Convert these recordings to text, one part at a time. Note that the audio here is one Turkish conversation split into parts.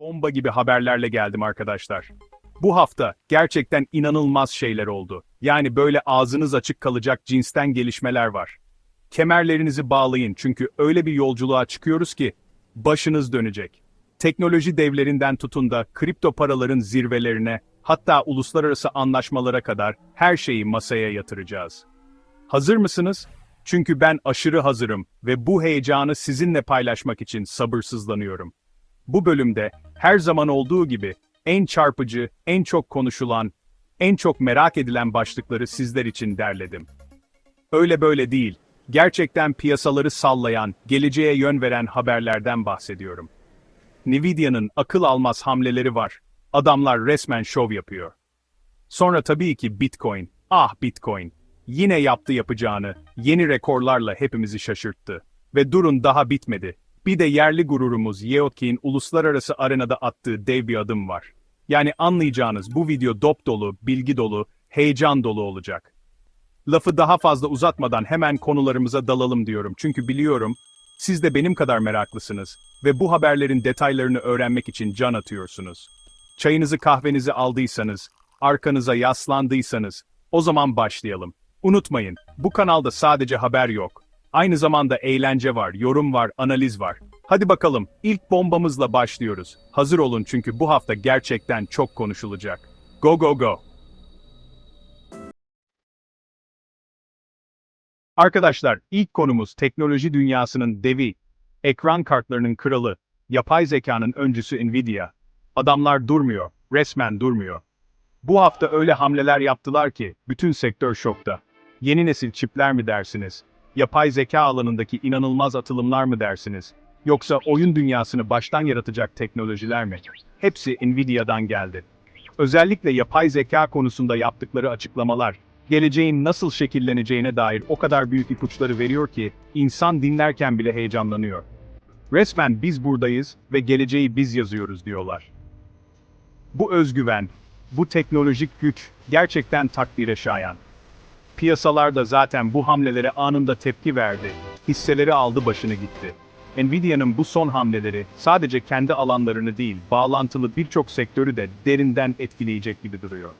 Bomba gibi haberlerle geldim arkadaşlar. Bu hafta gerçekten inanılmaz şeyler oldu. Yani böyle ağzınız açık kalacak cinsten gelişmeler var. Kemerlerinizi bağlayın çünkü öyle bir yolculuğa çıkıyoruz ki başınız dönecek. Teknoloji devlerinden tutun da kripto paraların zirvelerine, hatta uluslararası anlaşmalara kadar her şeyi masaya yatıracağız. Hazır mısınız? Çünkü ben aşırı hazırım ve bu heyecanı sizinle paylaşmak için sabırsızlanıyorum. Bu bölümde her zaman olduğu gibi en çarpıcı, en çok konuşulan, en çok merak edilen başlıkları sizler için derledim. Öyle böyle değil, gerçekten piyasaları sallayan, geleceğe yön veren haberlerden bahsediyorum. Nvidia'nın akıl almaz hamleleri var. Adamlar resmen şov yapıyor. Sonra tabii ki Bitcoin. Ah Bitcoin. Yine yaptı yapacağını, yeni rekorlarla hepimizi şaşırttı. Ve durun daha bitmedi. Bir de yerli gururumuz Yeotkin uluslararası arenada attığı dev bir adım var. Yani anlayacağınız bu video dop dolu, bilgi dolu, heyecan dolu olacak. Lafı daha fazla uzatmadan hemen konularımıza dalalım diyorum çünkü biliyorum, siz de benim kadar meraklısınız ve bu haberlerin detaylarını öğrenmek için can atıyorsunuz. Çayınızı kahvenizi aldıysanız, arkanıza yaslandıysanız, o zaman başlayalım. Unutmayın, bu kanalda sadece haber yok. Aynı zamanda eğlence var, yorum var, analiz var. Hadi bakalım, ilk bombamızla başlıyoruz. Hazır olun çünkü bu hafta gerçekten çok konuşulacak. Go go go! Arkadaşlar, ilk konumuz teknoloji dünyasının devi, ekran kartlarının kralı, yapay zekanın öncüsü Nvidia. Adamlar durmuyor, resmen durmuyor. Bu hafta öyle hamleler yaptılar ki bütün sektör şokta. Yeni nesil çipler mi dersiniz? Yapay zeka alanındaki inanılmaz atılımlar mı dersiniz? Yoksa oyun dünyasını baştan yaratacak teknolojiler mi? Hepsi Nvidia'dan geldi. Özellikle yapay zeka konusunda yaptıkları açıklamalar, geleceğin nasıl şekilleneceğine dair o kadar büyük ipuçları veriyor ki, insan dinlerken bile heyecanlanıyor. Resmen biz buradayız ve geleceği biz yazıyoruz diyorlar. Bu özgüven, bu teknolojik güç gerçekten takdire şayan. Piyasalar da zaten bu hamlelere anında tepki verdi. Hisseleri aldı başını gitti. Nvidia'nın bu son hamleleri sadece kendi alanlarını değil, bağlantılı birçok sektörü de derinden etkileyecek gibi duruyor.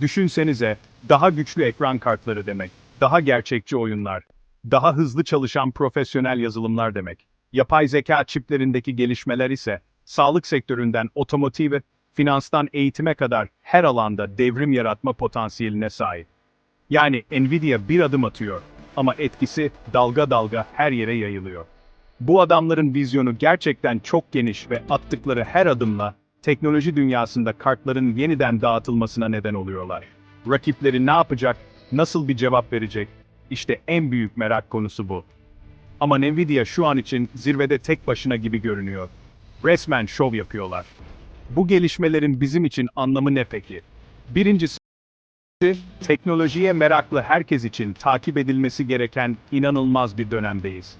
Düşünsenize, daha güçlü ekran kartları demek, daha gerçekçi oyunlar, daha hızlı çalışan profesyonel yazılımlar demek. Yapay zeka çiplerindeki gelişmeler ise sağlık sektöründen otomotive, finanstan eğitime kadar her alanda devrim yaratma potansiyeline sahip. Yani Nvidia bir adım atıyor ama etkisi dalga dalga her yere yayılıyor. Bu adamların vizyonu gerçekten çok geniş ve attıkları her adımla teknoloji dünyasında kartların yeniden dağıtılmasına neden oluyorlar. Rakipleri ne yapacak, nasıl bir cevap verecek? İşte en büyük merak konusu bu. Ama Nvidia şu an için zirvede tek başına gibi görünüyor. Resmen şov yapıyorlar. Bu gelişmelerin bizim için anlamı ne peki? Birincisi, teknolojiye meraklı herkes için takip edilmesi gereken inanılmaz bir dönemdeyiz.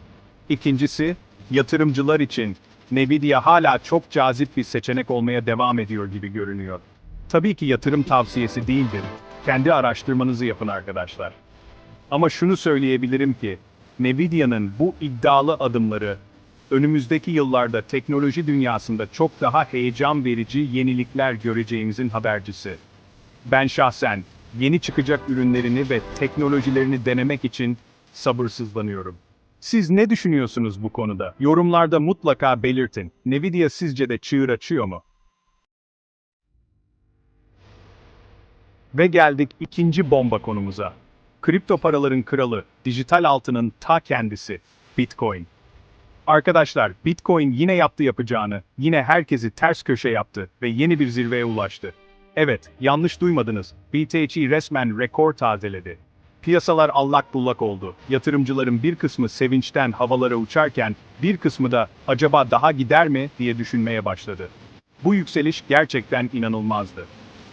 İkincisi, yatırımcılar için Nvidia hala çok cazip bir seçenek olmaya devam ediyor gibi görünüyor. Tabii ki yatırım tavsiyesi değildir. Kendi araştırmanızı yapın arkadaşlar. Ama şunu söyleyebilirim ki, Nvidia'nın bu iddialı adımları, önümüzdeki yıllarda teknoloji dünyasında çok daha heyecan verici yenilikler göreceğimizin habercisi. Ben şahsen, yeni çıkacak ürünlerini ve teknolojilerini denemek için sabırsızlanıyorum. Siz ne düşünüyorsunuz bu konuda? Yorumlarda mutlaka belirtin. Nvidia sizce de çığır açıyor mu? Ve geldik ikinci bomba konumuza. Kripto paraların kralı, dijital altının ta kendisi, Bitcoin. Arkadaşlar, Bitcoin yine yaptı yapacağını, yine herkesi ters köşe yaptı ve yeni bir zirveye ulaştı. Evet, yanlış duymadınız. BTC resmen rekor tazeledi. Piyasalar allak bullak oldu. Yatırımcıların bir kısmı sevinçten havalara uçarken, bir kısmı da acaba daha gider mi diye düşünmeye başladı. Bu yükseliş gerçekten inanılmazdı.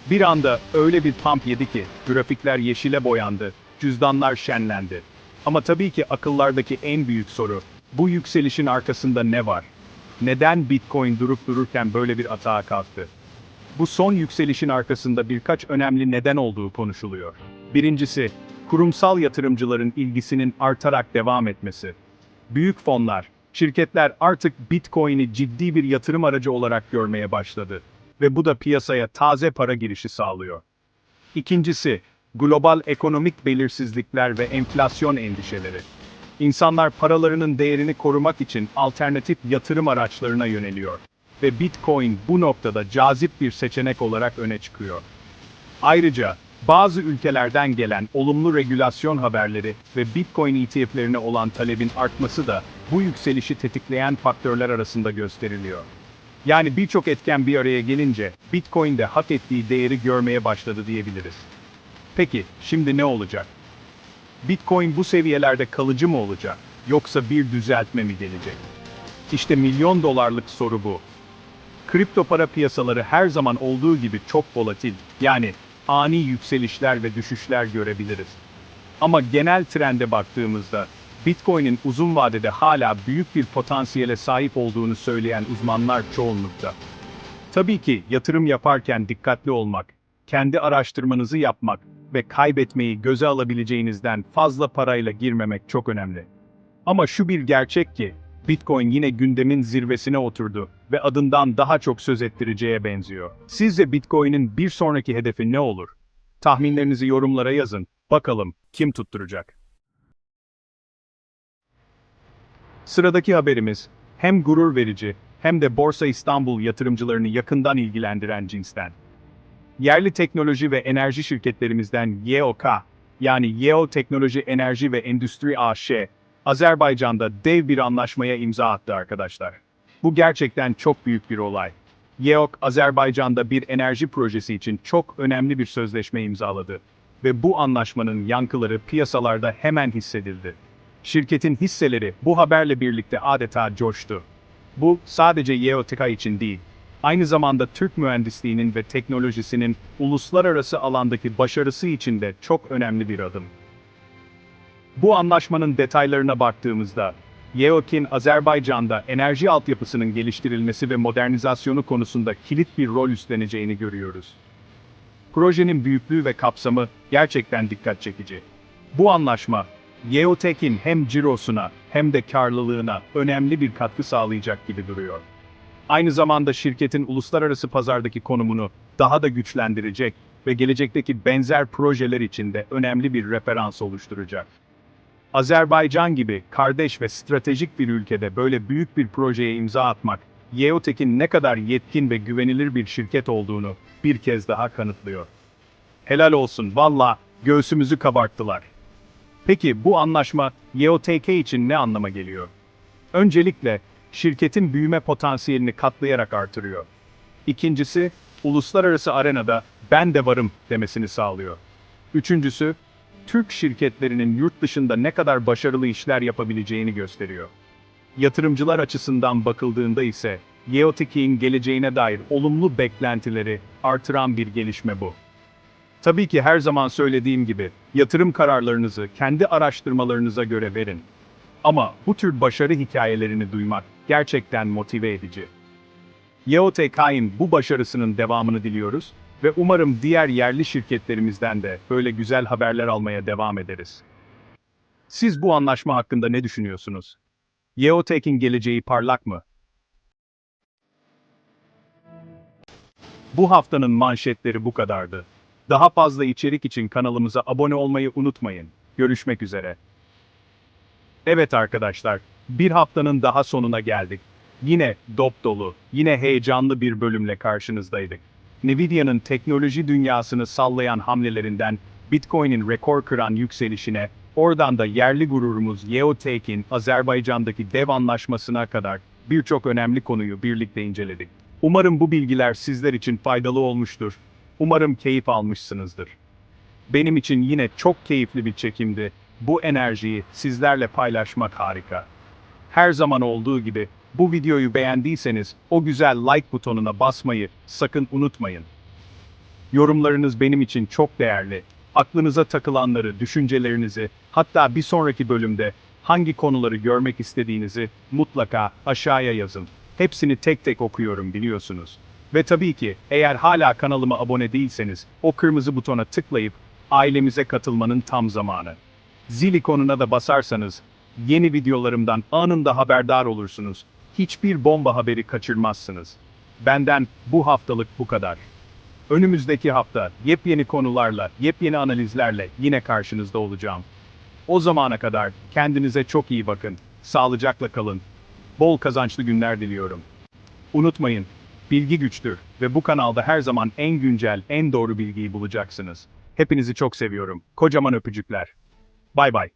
Bir anda öyle bir pump yedi ki, grafikler yeşile boyandı, cüzdanlar şenlendi. Ama tabii ki akıllardaki en büyük soru, bu yükselişin arkasında ne var? Neden Bitcoin durup dururken böyle bir atağa kalktı? Bu son yükselişin arkasında birkaç önemli neden olduğu konuşuluyor. Birincisi, kurumsal yatırımcıların ilgisinin artarak devam etmesi. Büyük fonlar, Şirketler artık Bitcoin'i ciddi bir yatırım aracı olarak görmeye başladı ve bu da piyasaya taze para girişi sağlıyor. İkincisi, global ekonomik belirsizlikler ve enflasyon endişeleri. İnsanlar paralarının değerini korumak için alternatif yatırım araçlarına yöneliyor ve Bitcoin bu noktada cazip bir seçenek olarak öne çıkıyor. Ayrıca bazı ülkelerden gelen olumlu regülasyon haberleri ve Bitcoin ETF'lerine olan talebin artması da bu yükselişi tetikleyen faktörler arasında gösteriliyor. Yani birçok etken bir araya gelince Bitcoin de hak ettiği değeri görmeye başladı diyebiliriz. Peki, şimdi ne olacak? Bitcoin bu seviyelerde kalıcı mı olacak, yoksa bir düzeltme mi gelecek? İşte milyon dolarlık soru bu. Kripto para piyasaları her zaman olduğu gibi çok volatil, yani ani yükselişler ve düşüşler görebiliriz. Ama genel trende baktığımızda, Bitcoin'in uzun vadede hala büyük bir potansiyele sahip olduğunu söyleyen uzmanlar çoğunlukta. Tabii ki yatırım yaparken dikkatli olmak, kendi araştırmanızı yapmak ve kaybetmeyi göze alabileceğinizden fazla parayla girmemek çok önemli. Ama şu bir gerçek ki, Bitcoin yine gündemin zirvesine oturdu ve adından daha çok söz ettireceğe benziyor. Sizce Bitcoin'in bir sonraki hedefi ne olur? Tahminlerinizi yorumlara yazın. Bakalım kim tutturacak? Sıradaki haberimiz hem gurur verici hem de Borsa İstanbul yatırımcılarını yakından ilgilendiren cinsten. Yerli teknoloji ve enerji şirketlerimizden YOK, yani YEO Teknoloji Enerji ve Endüstri AŞ, Azerbaycan'da dev bir anlaşmaya imza attı arkadaşlar. Bu gerçekten çok büyük bir olay. YEOK, Azerbaycan'da bir enerji projesi için çok önemli bir sözleşme imzaladı. Ve bu anlaşmanın yankıları piyasalarda hemen hissedildi. Şirketin hisseleri bu haberle birlikte adeta coştu. Bu sadece YEOTK için değil, aynı zamanda Türk mühendisliğinin ve teknolojisinin uluslararası alandaki başarısı için de çok önemli bir adım. Bu anlaşmanın detaylarına baktığımızda, YEOK'in Azerbaycan'da enerji altyapısının geliştirilmesi ve modernizasyonu konusunda kilit bir rol üstleneceğini görüyoruz. Projenin büyüklüğü ve kapsamı gerçekten dikkat çekici. Bu anlaşma, Yeotek'in hem cirosuna hem de karlılığına önemli bir katkı sağlayacak gibi duruyor. Aynı zamanda şirketin uluslararası pazardaki konumunu daha da güçlendirecek ve gelecekteki benzer projeler için de önemli bir referans oluşturacak. Azerbaycan gibi kardeş ve stratejik bir ülkede böyle büyük bir projeye imza atmak, Yeotek'in ne kadar yetkin ve güvenilir bir şirket olduğunu bir kez daha kanıtlıyor. Helal olsun, valla göğsümüzü kabarttılar. Peki bu anlaşma YOTK için ne anlama geliyor? Öncelikle, şirketin büyüme potansiyelini katlayarak artırıyor. İkincisi, uluslararası arenada ben de varım demesini sağlıyor. Üçüncüsü, Türk şirketlerinin yurt dışında ne kadar başarılı işler yapabileceğini gösteriyor. Yatırımcılar açısından bakıldığında ise, Yeotek'in geleceğine dair olumlu beklentileri artıran bir gelişme bu. Tabii ki her zaman söylediğim gibi, yatırım kararlarınızı kendi araştırmalarınıza göre verin. Ama bu tür başarı hikayelerini duymak gerçekten motive edici. YOTK'in bu başarısının devamını diliyoruz ve umarım diğer yerli şirketlerimizden de böyle güzel haberler almaya devam ederiz. Siz bu anlaşma hakkında ne düşünüyorsunuz? YOTK'in geleceği parlak mı? Bu haftanın manşetleri bu kadardı. Daha fazla içerik için kanalımıza abone olmayı unutmayın. Görüşmek üzere. Evet arkadaşlar, bir haftanın daha sonuna geldik. Yine dop dolu, yine heyecanlı bir bölümle karşınızdaydık. Nvidia'nın teknoloji dünyasını sallayan hamlelerinden Bitcoin'in rekor kıran yükselişine, oradan da yerli gururumuz Yeotek'in Azerbaycan'daki dev anlaşmasına kadar birçok önemli konuyu birlikte inceledik. Umarım bu bilgiler sizler için faydalı olmuştur. Umarım keyif almışsınızdır. Benim için yine çok keyifli bir çekimdi. Bu enerjiyi sizlerle paylaşmak harika. Her zaman olduğu gibi bu videoyu beğendiyseniz o güzel like butonuna basmayı sakın unutmayın. Yorumlarınız benim için çok değerli. Aklınıza takılanları, düşüncelerinizi, hatta bir sonraki bölümde hangi konuları görmek istediğinizi mutlaka aşağıya yazın. Hepsini tek tek okuyorum biliyorsunuz. Ve tabii ki eğer hala kanalıma abone değilseniz o kırmızı butona tıklayıp ailemize katılmanın tam zamanı. Zil ikonuna da basarsanız Yeni videolarımdan anında haberdar olursunuz. Hiçbir bomba haberi kaçırmazsınız. Benden bu haftalık bu kadar. Önümüzdeki hafta yepyeni konularla, yepyeni analizlerle yine karşınızda olacağım. O zamana kadar kendinize çok iyi bakın. Sağlıcakla kalın. Bol kazançlı günler diliyorum. Unutmayın, bilgi güçtür ve bu kanalda her zaman en güncel, en doğru bilgiyi bulacaksınız. Hepinizi çok seviyorum. Kocaman öpücükler. Bay bay.